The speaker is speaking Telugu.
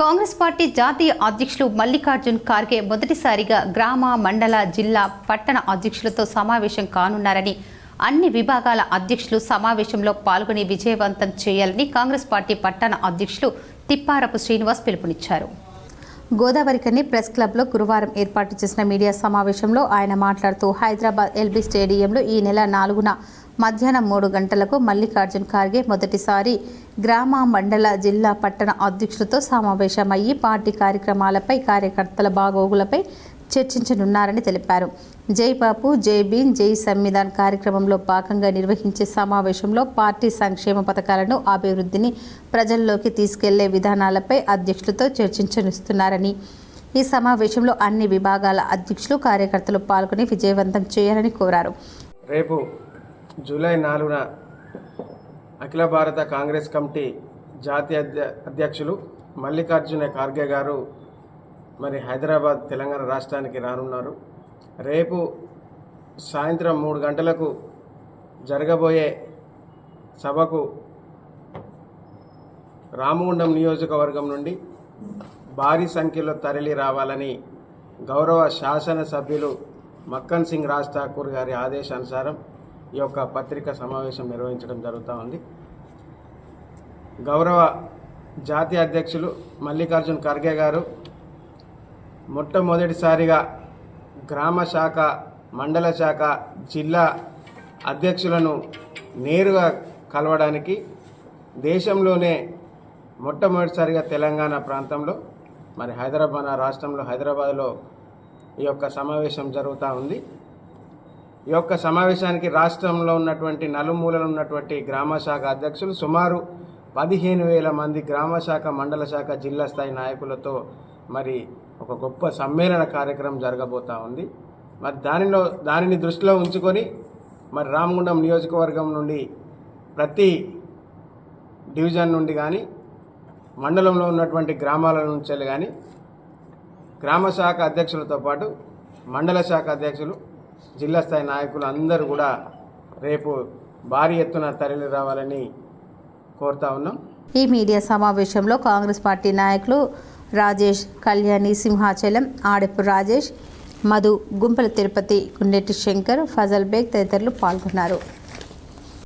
కాంగ్రెస్ పార్టీ జాతీయ అధ్యక్షులు మల్లికార్జున్ ఖార్గే మొదటిసారిగా గ్రామ మండల జిల్లా పట్టణ అధ్యక్షులతో సమావేశం కానున్నారని అన్ని విభాగాల అధ్యక్షులు సమావేశంలో పాల్గొని విజయవంతం చేయాలని కాంగ్రెస్ పార్టీ పట్టణ అధ్యక్షులు తిప్పారపు శ్రీనివాస్ పిలుపునిచ్చారు. గోదావరికని ప్రెస్ క్లబ్లో గురువారం ఏర్పాటు చేసిన మీడియా సమావేశంలో ఆయన మాట్లాడుతూ హైదరాబాద్ ఎల్బీ స్టేడియంలో ఈ నెల నాలుగున మధ్యాహ్నం మూడు గంటలకు మల్లికార్జున్ ఖార్గే మొదటిసారి గ్రామ మండల జిల్లా పట్టణ అధ్యక్షులతో సమావేశమయ్యి పార్టీ కార్యక్రమాలపై కార్యకర్తల బాగోగులపై చర్చించనున్నారని తెలిపారు. జై బాపు జై భీమ్ జై సంవిధాన్ కార్యక్రమంలో భాగంగా నిర్వహించే సమావేశంలో పార్టీ సంక్షేమ పథకాలను అభివృద్ధిని ప్రజల్లోకి తీసుకెళ్ళే విధానాలపై అధ్యక్షులతో చర్చించనుస్తున్నారని ఈ సమావేశంలో అన్ని విభాగాల అధ్యక్షులు కార్యకర్తలు పాల్గొని విజయవంతం చేయాలని కోరారు. రేపు జూలై నాలుగున అఖిల భారత కాంగ్రెస్ కమిటీ జాతీయ అధ్య- అధ్యక్షులు మల్లికార్జున ఖార్గే గారు మరి హైదరాబాద్ తెలంగాణ రాష్ట్రానికి రానున్నారు. రేపు సాయంత్రం మూడు గంటలకు జరగబోయే సభకు రామగుండం నియోజకవర్గం నుండి భారీ సంఖ్యలో తరలి రావాలని గౌరవ శాసనసభ్యులు మక్కన్ సింగ్ రాజ్ ఠాకూర్ గారి ఆదేశానుసారం ఈ యొక్క పత్రికా సమావేశం నిర్వహించడం జరుగుతూ ఉంది. గౌరవ జాతీయ అధ్యక్షులు మల్లికార్జున్ ఖర్గే గారు మొట్టమొదటిసారిగా గ్రామ శాఖ మండల శాఖ జిల్లా అధ్యక్షులను నేరుగా కలవడానికి దేశంలోనే మొట్టమొదటిసారిగా తెలంగాణ ప్రాంతంలో మరి హైదరాబాద్ రాష్ట్రంలో హైదరాబాద్లో ఈ యొక్క సమావేశం జరుగుతూ ఉంది. ఈ యొక్క సమావేశానికి రాష్ట్రంలో ఉన్నటువంటి నలుమూలలు ఉన్నటువంటి గ్రామ శాఖ అధ్యక్షులు సుమారు పదిహేను వేల మంది గ్రామ శాఖ మండల శాఖ జిల్లా స్థాయి నాయకులతో మరి ఒక గొప్ప సమ్మేళన కార్యక్రమం జరగబోతా ఉంది. మరి దానిలో దానిని దృష్టిలో ఉంచుకొని మరి రామగుండం నియోజకవర్గం నుండి ప్రతి డివిజన్ నుండి కానీ మండలంలో ఉన్నటువంటి గ్రామాల నుంచి కానీ గ్రామ శాఖ అధ్యక్షులతో పాటు మండల శాఖ అధ్యక్షులు జిల్లా స్థాయి నాయకులు అందరూ కూడా రేపు భారీ ఎత్తున తరలి రావాలని కోరుతా ఉన్నాం. ఈ మీడియా సమావేశంలో కాంగ్రెస్ పార్టీ నాయకులు రాజేష్ కళ్యాణి సింహాచలం ఆడపు రాజేష్ మధు గుంపల తిరుపతి గుండెట్టి శంకర్ ఫజల్ బేగ్ తదితరులు పాల్గొన్నారు.